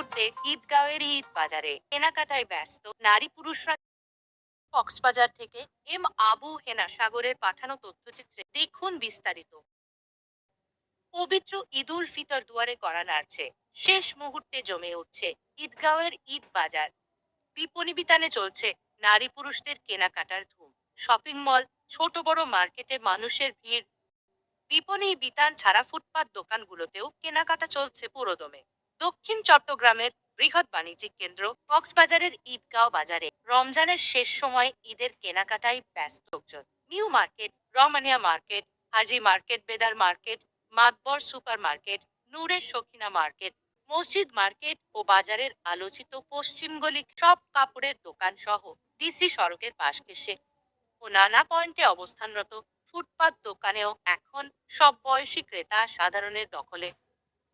মুহূর্তে ঈদগাঁওয়ের ঈদ বাজারে। কেনাকাটায় ব্যস্ত নারী পুরুষরা কক্সবাজার থেকে এম আবু হেনা সাগরের পাঠানো তথ্যচিত্রে দেখুন বিস্তারিত। পবিত্র ঈদুল ফিতর দুয়ারে করা নাড়ছে। শেষ মুহূর্তে জমে উঠছে ঈদগাঁওয়ের ঈদ বাজার। বিপণী বিতানে চলছে নারী পুরুষদের কেনাকাটার ধুম। শপিং মল, ছোট বড় মার্কেটে মানুষের ভিড়। বিপণী বিতান ছাড়া ফুটপাত দোকানগুলোতেও কেনাকাটা চলছে পুরোদমে। দক্ষিণ চট্টগ্রামের বৃহৎ বাণিজ্যিক কেন্দ্র কক্সবাজারের ঈদগাঁও বাজারে। রমজানের শেষ সময় ঈদের কেনাকাটায় ব্যস্ত লোকজন। New market Ramania market, Haji market, Bedar market, Matbar super market নূরের সখিনা মার্কেট, মসজিদ মার্কেট ও বাজারের আলোচিত পশ্চিম গলি সব কাপড়ের দোকান সহ ডিসি সড়কের পাশ ঘেঁষে ও নানা পয়েন্টে অবস্থানরত ফুটপাত দোকানেও এখন সব বয়সী ক্রেতা সাধারণের দখলে।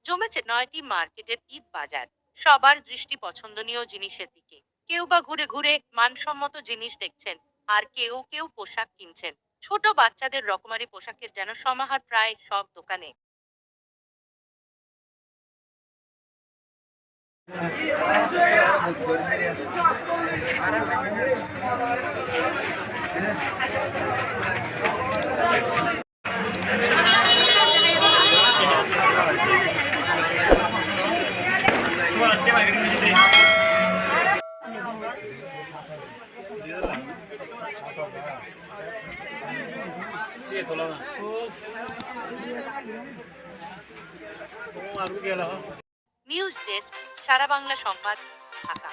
জমেছে নয়টি মার্কেটের ঈদ বাজার, সবার দৃষ্টি পছন্দনীয় জিনিসের দিকে। কেউ বা ঘুরে ঘুরে মানসম্মত জিনিস দেখছেন, আর কেউ কেউ পোশাক কিনছেন। ছোট বাচ্চাদের রকমারি পোশাকের যেন সমাহার প্রায় সব দোকানে। নিউজ ডেস্ক সারা বাংলা সংবাদ ঢাকা।